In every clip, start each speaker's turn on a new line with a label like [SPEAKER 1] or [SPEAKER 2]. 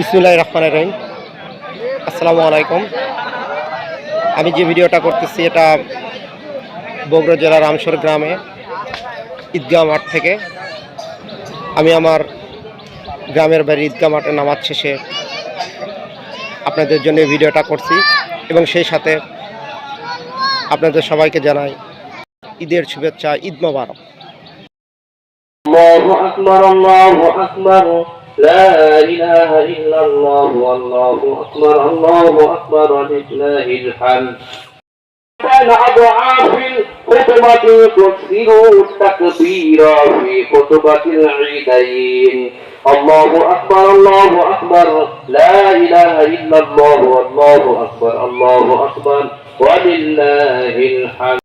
[SPEAKER 1] বিসমুল্লাহ রহমান রহিম। আসসালামু আলাইকুম। আমি যে ভিডিওটা করতেছি, এটা বগুড়া জেলার রামসর গ্রামে, ঈদগাহ মাঠ থেকে। আমি আমার গ্রামের বাড়ি ঈদগাহ মাঠে নামাজ শেষে আপনাদের জন্য ভিডিওটা করছি এবং সেই সাথে আপনাদের সবাইকে জানাই ঈদের শুভেচ্ছা, ঈদ মোবারক।
[SPEAKER 2] لا إله إلا الله والله أكبر الله أكبر لله الحمد كان أضعاف الخطبة تكثروا التكبير في خطبة العيدين. الله أكبر الله أكبر لا إله إلا الله والله أكبر الله أكبر ولله الحمد.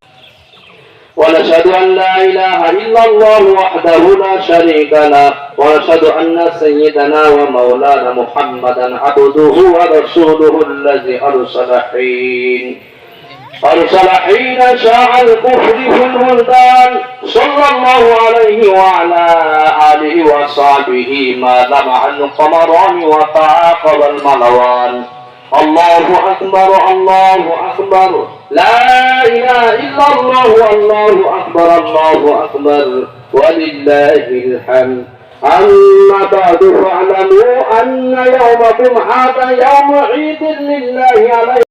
[SPEAKER 2] ونشهد أن لا إله إلا الله وحده لا شريك له ونشهد أن سيدنا ومولانا محمدا عبده ورسوله الذي أرسل حين. أرسل حين شاع الكفر في البلدان صلى الله عليه وعلى آله وصحبه ما لمع القمران وتعاقب الملوان الله أكبر الله أكبر. لا إله إلا الله والله أكبر الله أكبر. ولله الحمد. أما بعد فاعلموا أن يومكم هذا يوم عيد لله عليه